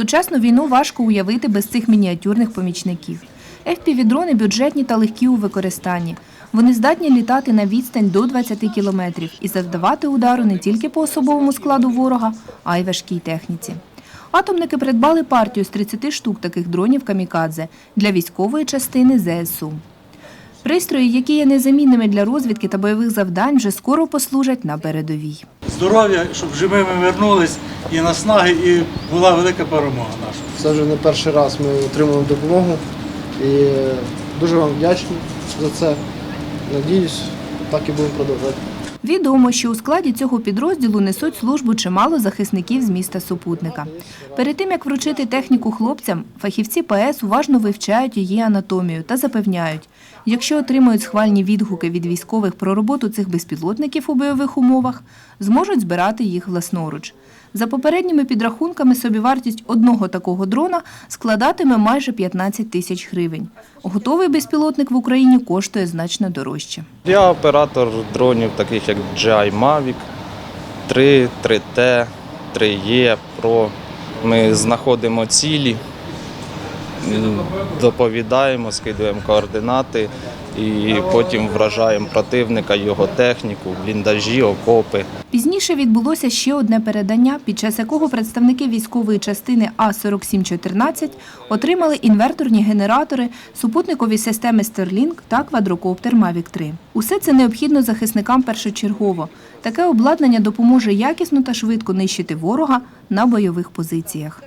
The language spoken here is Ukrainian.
Сучасну війну важко уявити без цих мініатюрних помічників. FPV-дрони бюджетні та легкі у використанні. Вони здатні літати на відстань до 20 кілометрів і завдавати удару не тільки по особовому складу ворога, а й важкій техніці. Атомники придбали партію з 30 штук таких дронів камікадзе для військової частини ЗСУ. Пристрої, які є незамінними для розвідки та бойових завдань, вже скоро послужать на передовій. Здоров'я, щоб живими вернулись і наснаги, і була велика перемога наша. Це вже не перший раз ми отримуємо допомогу і дуже вам вдячні за це. Надіюсь, так і будемо продовжувати. Відомо, що у складі цього підрозділу несуть службу чимало захисників з міста Супутника. Перед тим як вручити техніку хлопцям, фахівці ПС уважно вивчають її анатомію та запевняють, якщо отримають схвальні відгуки від військових про роботу цих безпілотників у бойових умовах, зможуть збирати їх власноруч. За попередніми підрахунками, собівартість одного такого дрона складатиме майже 15 тисяч гривень. Готовий безпілотник в Україні коштує значно дорожче. Я оператор дронів, таких як DJI Mavic 3, 3T, 3E Pro. Ми знаходимо цілі, доповідаємо, скидуємо координати і потім вражаємо противника, його техніку, бліндажі, окопи. Пізніше відбулося ще одне передання, під час якого представники військової частини А-4714 отримали інверторні генератори, супутникові системи Starlink та квадрокоптер Mavic 3. Усе це необхідно захисникам першочергово. Таке обладнання допоможе якісно та швидко нищити ворога на бойових позиціях.